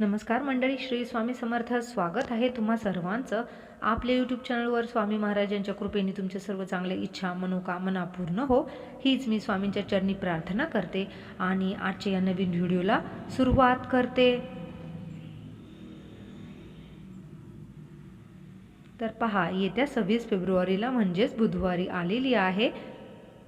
नमस्कार मंडळी श्री स्वामी समर्थ. स्वागत आहे तुम्हा सर्वांचं. आपल्या यूट्यूब चॅनलवर स्वामी महाराजांच्या कृपेने तुमच्या सर्व चांगल्या इच्छा मनोकामना पूर्ण हो. हीच मी स्वामींच्या चरणी प्रार्थना करते आणि आजच्या या नवीन व्हिडिओला सुरुवात करते. तर पहा येत्या सव्वीस फेब्रुवारीला म्हणजेच बुधवारी आलेली आहे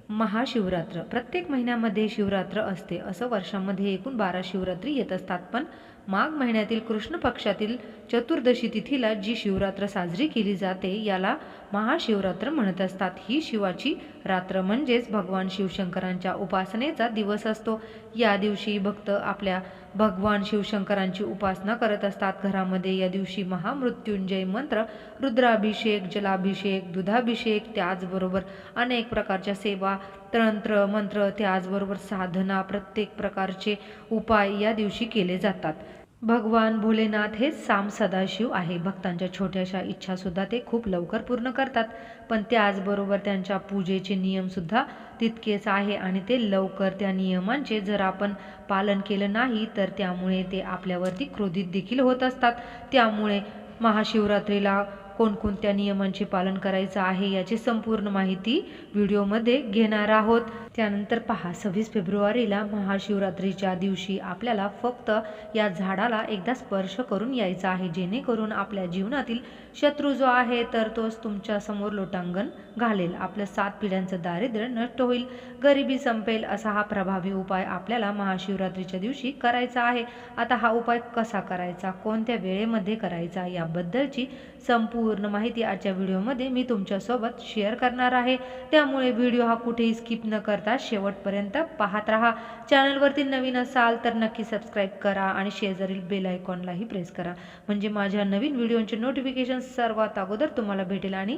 महाशिवरात्र. प्रत्येक महिन्यामध्ये शिवरात्र असते. असं वर्षामध्ये एकूण बारा शिवरात्री येत असतात. पण माघ महिन्यातील कृष्ण पक्षातील चतुर्दशी तिथीला जी शिवरात्र साजरी केली जाते याला महाशिवरात्र म्हणत असतात. ही शिवाची रात्र म्हणजेच भगवान शिवशंकरांच्या उपासनेचा दिवस असतो. या दिवशी भक्त आपल्या भगवान शिवशंकरांची उपासना करत असतात. घरामध्ये या दिवशी महामृत्युंजय मंत्र रुद्राभिषेक जलाभिषेक दुधाभिषेक त्याचबरोबर अनेक प्रकारच्या सेवा तंत्र मंत्र त्याचबरोबर साधना प्रत्येक प्रकारचे उपाय या दिवशी केले जातात. भगवान भोलेनाथ हे साम सदाशिव आहे. भक्तांच्या छोट्याशा इच्छासुद्धा ते खूप लवकर पूर्ण करतात. पण त्याचबरोबर त्यांच्या पूजेचे नियमसुद्धा तितकेच आहे आणि ते लवकर त्या नियमांचे जर आपण पालन केलं नाही तर त्यामुळे ते आपल्यावरती क्रोधित देखील होत असतात. त्यामुळे महाशिवरात्रीला कोणकोणत्या नियमांचे पालन करायचं आहे याची संपूर्ण माहिती व्हिडिओमध्ये घेणार आहोत. त्यानंतर पहा सव्वीस फेब्रुवारीला महाशिवरात्रीच्या दिवशी आपल्याला फक्त या झाडाला एकदा स्पर्श करून यायचा आहे जेणेकरून आपल्या जीवनातील शत्रू जो आहे तर तोच तुमच्यासमोर लोटांगण घालेल. आपलं सात पिढ्यांचं दारिद्र्य नष्ट होईल. गरिबी संपेल असा हा प्रभावी उपाय आपल्याला महाशिवरात्रीच्या दिवशी करायचा आहे. आता हा उपाय कसा करायचा? कोणत्या वेळेमध्ये करायचा? याबद्दलची संपूर्ण माहिती आजच्या व्हिडिओमध्ये मी तुमच्यासोबत शेअर करणार आहे. त्यामुळे व्हिडिओ हा कुठेही स्किप न करता शेवटपर्यंत पाहत राहा. चॅनलवरती नवीन असाल तर नक्की सबस्क्राईब करा आणि शेजारील बेल आयकॉनलाही प्रेस करा. म्हणजे माझ्या नवीन व्हिडिओचे नोटिफिकेशन सर्वात अगोदर तुम्हाला भेटेल आणि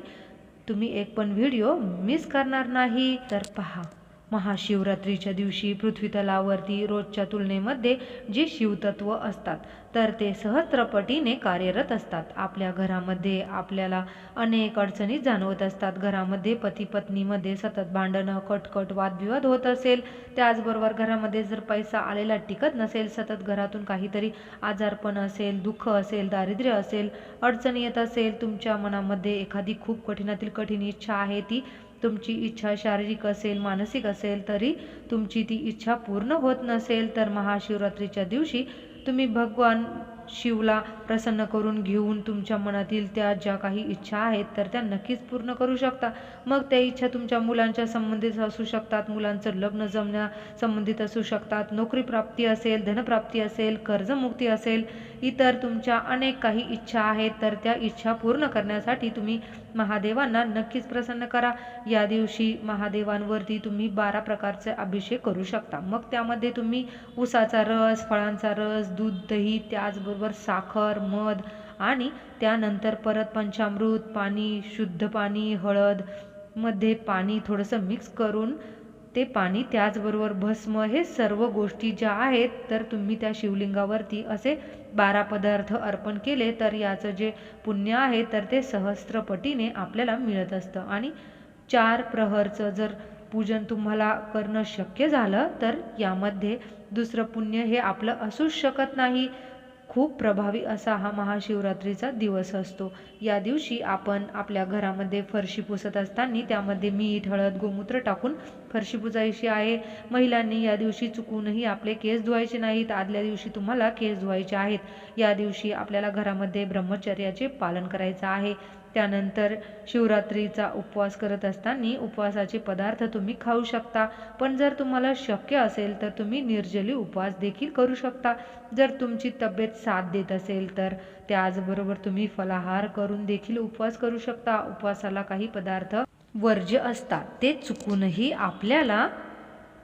तुम्ही एक पण व्हिडिओ मिस करणार नाही तर पहा. महाशिवरात्रीच्या दिवशी पृथ्वीतलावरती रोजच्या तुलनेमध्ये जे शिवतत्व असतात तर ते सहस्त्रपटीने कार्यरत असतात. आपल्या घरामध्ये आपल्याला अनेक अडचणी जाणवत असतात. घरामध्ये पती पत्नीमध्ये सतत भांडणं कटकट वादविवाद होत असेल. त्याचबरोबर घरामध्ये जर पैसा आलेला टिकत नसेल सतत घरातून काहीतरी आजारपण असेल दुःख असेल दारिद्र्य असेल अडचणी येत असेल तुमच्या मनामध्ये एखादी खूप कठीणातील कठीण इच्छा आहे ती तुमची इच्छा शारीरिक असेल मानसिक असेल तरी तुमची ती इच्छा पूर्ण होत नसेल तर महाशिवरात्रीच्या दिवशी तुम्ही भगवान शिवला प्रसन्न करून घेऊन तुमच्या मनातील त्या ज्या काही इच्छा आहेत तर त्या नक्कीच पूर्ण करू शकता. मग त्या इच्छा तुमच्या मुलांच्या संबंधित असू शकतात मुलांचं लग्न जमण्या संबंधित असू शकतात नोकरी प्राप्ती असेल धनप्राप्ती असेल कर्जमुक्ती असेल इतर तुमच्या अनेक काही इच्छा आहेत तर त्या इच्छा पूर्ण करण्यासाठी तुम्ही महादेवांना नक्कीच प्रसन्न करा. या दिवशी महादेवांवरती तुम्ही बारा प्रकारचे अभिषेक करू शकता. मग त्यामध्ये तुम्ही उसाचा रस फळांचा रस दूध दही त्याचबरोबर साखर मध आणि त्यानंतर परत पंचामृत पाणी शुद्ध पाणी हळदमध्ये पाणी थोडंसं मिक्स करून ते पाणी त्याचबरोबर भस्म हे सर्व गोष्टी ज्या आहेत तर तुम्ही त्या शिवलिंगावरती असे बारा पदार्थ अर्पण केले तर याचं जे पुण्य आहे तर ते सहस्त्रपटीने आपल्याला मिळत असतं. आणि चार प्रहरचं जर पूजन तुम्हाला करणं शक्य झालं तर यामध्ये दुसरं पुण्य हे आपलं असूच शकत नाही. खूप प्रभावी असा हा महाशिवरात्रीचा दिवस असतो. या दिवशी आपण आपल्या घरामध्ये फरशी पुसत असताना त्यामध्ये मीठ हळद गोमूत्र टाकून फरशी पुजायची आहे. महिलांनी या दिवशी चुकूनही आपले केस धुवायचे नाहीत. आदल्या दिवशी तुम्हाला केस धुवायचे आहेत. या दिवशी आपल्याला घरामध्ये ब्रह्मचर्याचे पालन करायचं आहे. त्यानंतर शिवरात्रीचा उपवास करत असताना उपवासाचे पदार्थ तुम्ही खाऊ शकता. पण जर तुम्हाला शक्य असेल तर तुम्ही निर्जली उपवास देखील करू शकता. जर तुमची तब्येत साथ देत असेल तर त्याचबरोबर तुम्ही फलाहार करून देखील उपवास करू शकता. उपवासाला काही पदार्थ वर्ज्य असतात. ते चुकूनही आपल्याला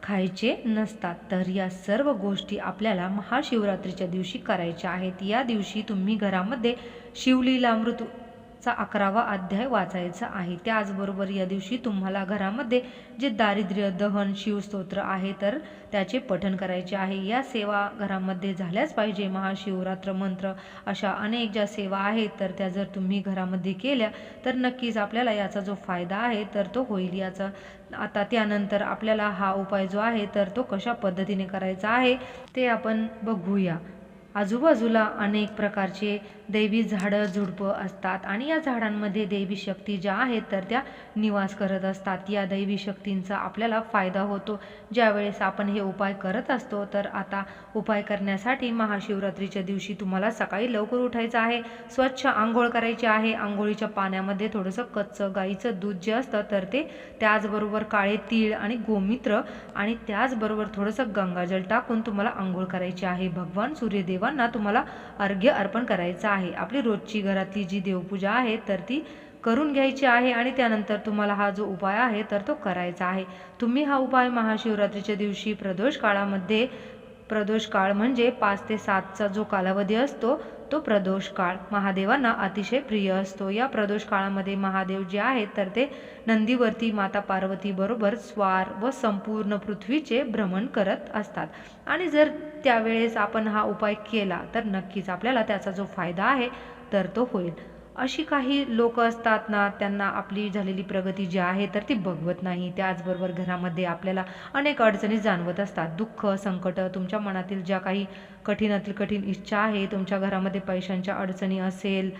खायचे नसतात. तर या सर्व गोष्टी आपल्याला महाशिवरात्रीच्या दिवशी करायच्या आहेत. या दिवशी तुम्ही घरामध्ये शिवलीलामृत चा अकरावा अध्याय वाचायचा आहे. त्याचबरोबर या दिवशी तुम्हाला घरामध्ये जे दारिद्र्य दहन शिवस्तोत्र आहे तर त्याचे पठण करायचे आहे. या सेवा घरामध्ये झाल्याच पाहिजे. महाशिवरात्र मंत्र अशा अनेक ज्या सेवा आहेत तर त्या जर तुम्ही घरामध्ये केल्या तर नक्कीच आपल्याला याचा जो फायदा आहे तर तो होईल याचा. आता त्यानंतर आपल्याला हा उपाय जो आहे तर तो कशा पद्धतीने करायचा आहे ते आपण बघूया. आजूबाजूला अनेक प्रकारचे दैवी झाडं झुडपं असतात. आणि या झाडांमध्ये दैवी शक्ती ज्या आहेत तर त्या निवास करत असतात. या दैवी शक्तींचा आपल्याला फायदा होतो. ज्यावेळेस आपण हे उपाय करत असतो तर आता उपाय करण्यासाठी महाशिवरात्रीच्या दिवशी तुम्हाला सकाळी लवकर उठायचं आहे. स्वच्छ आंघोळ करायची आहे. आंघोळीच्या पाण्यामध्ये थोडंसं कच्चं गाईचं दूध जे असतं तर ते त्याचबरोबर काळे तीळ आणि गोमित्र आणि त्याचबरोबर थोडंसं गंगाजल टाकून तुम्हाला आंघोळ करायची आहे. भगवान सूर्यदेवांना तुम्हाला अर्घ्य अर्पण करायचं आहे आहे. आपली रोजची घरातली जी देवपूजा आहे तर ती करून घ्यायची आहे आणि त्यानंतर तुम्हाला हा जो उपाय आहे तर तो करायचा आहे. तुम्ही हा उपाय महाशिवरात्रीच्या दिवशी प्रदोष काळामध्ये प्रदोष काळ म्हणजे पाच ते सातचा जो कालावधी असतो तो प्रदोष काळ महादेवांना अतिशय प्रिय असतो. या प्रदोष काळामध्ये महादेव जे आहेत तर ते नंदीवरती माता पार्वतीबरोबर स्वार व संपूर्ण पृथ्वीचे भ्रमण करत असतात. आणि जर त्यावेळेस आपण हा उपाय केला तर नक्कीच आपल्याला त्याचा जो फायदा आहे तर तो होईल. अशी काही लोक असतात ना त्यांना आपली झालेली प्रगती जी आहे तर ती बघवत नाही. त्याचबरोबर घरामध्ये आपल्याला अनेक अडचणी जाणवत असतात. दुःख संकट तुमच्या मनातील ज्या काही कठीणातील कठीण इच्छा आहे तुमच्या घरामध्ये पैशांच्या अडचणी असेल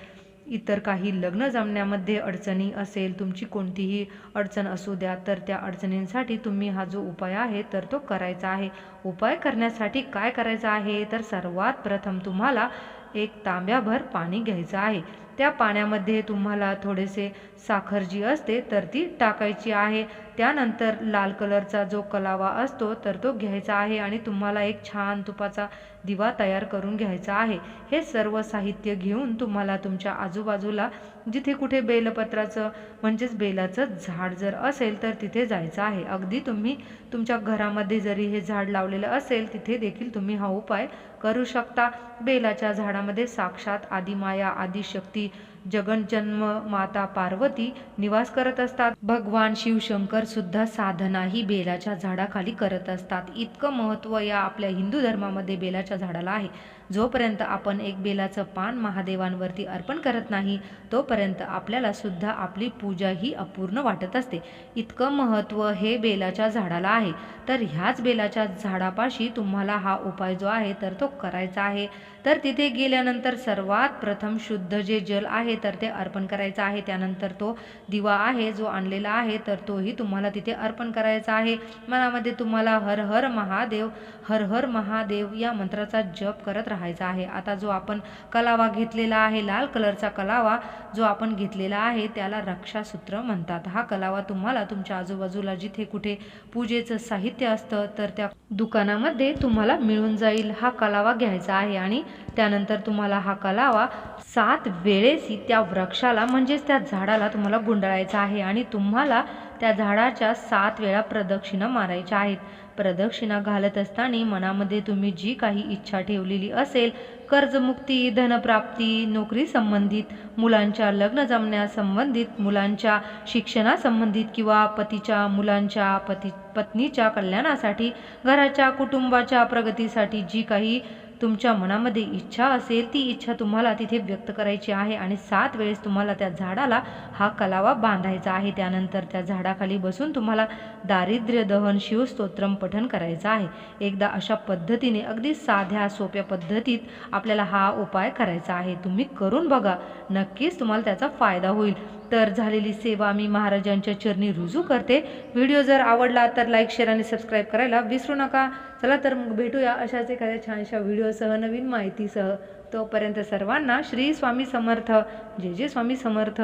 इतर काही लग्न जमण्यामध्ये अडचणी असेल तुमची कोणतीही अडचण असू द्या तर त्या अडचणींसाठी तुम्ही हा जो उपाय आहे तर तो करायचा आहे. उपाय करण्यासाठी काय करायचं आहे? तर सर्वात प्रथम तुम्हाला एक तांब्याभर पाणी घ्यायचं आहे. त्या पाण्यामध्ये तुम्हाला थोडेसे साखर जी असते तर ती टाकायची आहे. त्यानंतर लाल कलरचा जो कलावा असतो तर तो घ्यायचा आहे आणि तुम्हाला एक छान तुपाचा दिवा तयार करून घ्यायचा आहे. हे सर्व साहित्य घेऊन तुम्हाला तुमच्या आजूबाजूला जिथे कुठे बेलपत्राचं म्हणजेच बेलाचं झाड जर असेल तर तिथे जायचं आहे. अगदी तुम्ही तुमच्या घरामध्ये जरी हे झाड लावलेलं असेल तिथे देखील तुम्ही हा उपाय करू शकता. बेलाच्या झाडामध्ये साक्षात आदिमाया आदिशक्ती जगनजन्म माता पार्वती निवास करत असतात. भगवान शिवशंकर सुद्धा साधना ही बेलाच्या झाडाखाली करत असतात. इतकं महत्त्व या आपल्या हिंदू धर्मामध्ये बेलाच्या झाडाला आहे. जोपर्यंत आपण एक बेलाचं पान महादेवांवरती अर्पण करत नाही तोपर्यंत आपल्याला सुद्धा आपली पूजा ही अपूर्ण वाटत असते. इतकं महत्त्व हे बेलाच्या झाडाला आहे. तर ह्याच बेलाच्या झाडापाशी तुम्हाला हा उपाय जो आहे तर तो करायचा आहे. तर तिथे गेल्यानंतर सर्वात प्रथम शुद्ध जे जल आहे तर ते अर्पण करायचं आहे. त्यानंतर तो दिवा आहे जो आणलेला आहे तर तोही तुम्हाला तिथे अर्पण करायचा आहे. मनामध्ये तुम्हाला हर हर महादेव हर हर महादेव या मंत्राचा जप करत राहायचा आहे. आता जो आपण कलावा घेतलेला आहे लाल कलरचा कलावा जो आपण घेतलेला आहे त्याला रक्षासूत्र म्हणतात. हा कलावा तुम्हाला तुमच्या आजूबाजूला जिथे कुठे पूजेचं साहित्य असतं तर त्या दुकानामध्ये तुम्हाला मिळून जाईल. हा कलावा घ्यायचा आहे आणि त्यानंतर तुम्हाला हा कलावा सात वेळेस त्या वृक्षाला म्हणजेच त्या झाडाला तुम्हाला गुंडाळायचा आहे आणि तुम्हाला त्या झाडाच्या सात वेळा प्रदक्षिणा मारायच्या आहेत. प्रदक्षिणा घालत असताना मनामध्ये तुम्ही जी काही इच्छा ठेवलेली असेल कर्जमुक्ती धनप्राप्ती नोकरी संबंधित मुलांच्या लग्न जमण्यासंबंधित मुलांच्या शिक्षणासंबंधित किंवा पतीच्या मुलांच्या पती पत्नीच्या कल्याणासाठी घराच्या कुटुंबाच्या प्रगतीसाठी जी काही तुमच्या मनामध्ये इच्छा असेल ती इच्छा तुम्हाला तिथे व्यक्त करायची आहे आणि सात वेळेस तुम्हाला त्या झाडाला हा कलावा बांधायचा आहे. त्यानंतर त्या झाडाखाली बसून तुम्हाला दारिद्र्य दहन शिवस्तोत्रम पठन करायचं आहे. एकदा अशा पद्धतीने अगदी साध्या सोप्या पद्धतीत आपल्याला हा उपाय करायचा आहे. तुम्ही करून बघा नक्कीच तुम्हाला त्याचा फायदा होईल. तर झालेली सेवा मी महाराजांच्या चरणी रुजू करते. व्हिडिओ जर आवडला तर लाईक शेअर आणि सबस्क्राईब करायला विसरू नका. चला तर मग भेटूया अशाच एखाद्या छानशा व्हिडिओसह नवीन माहितीसह. तोपर्यंत सर्वांना श्री स्वामी समर्थ. जे जे स्वामी समर्थ.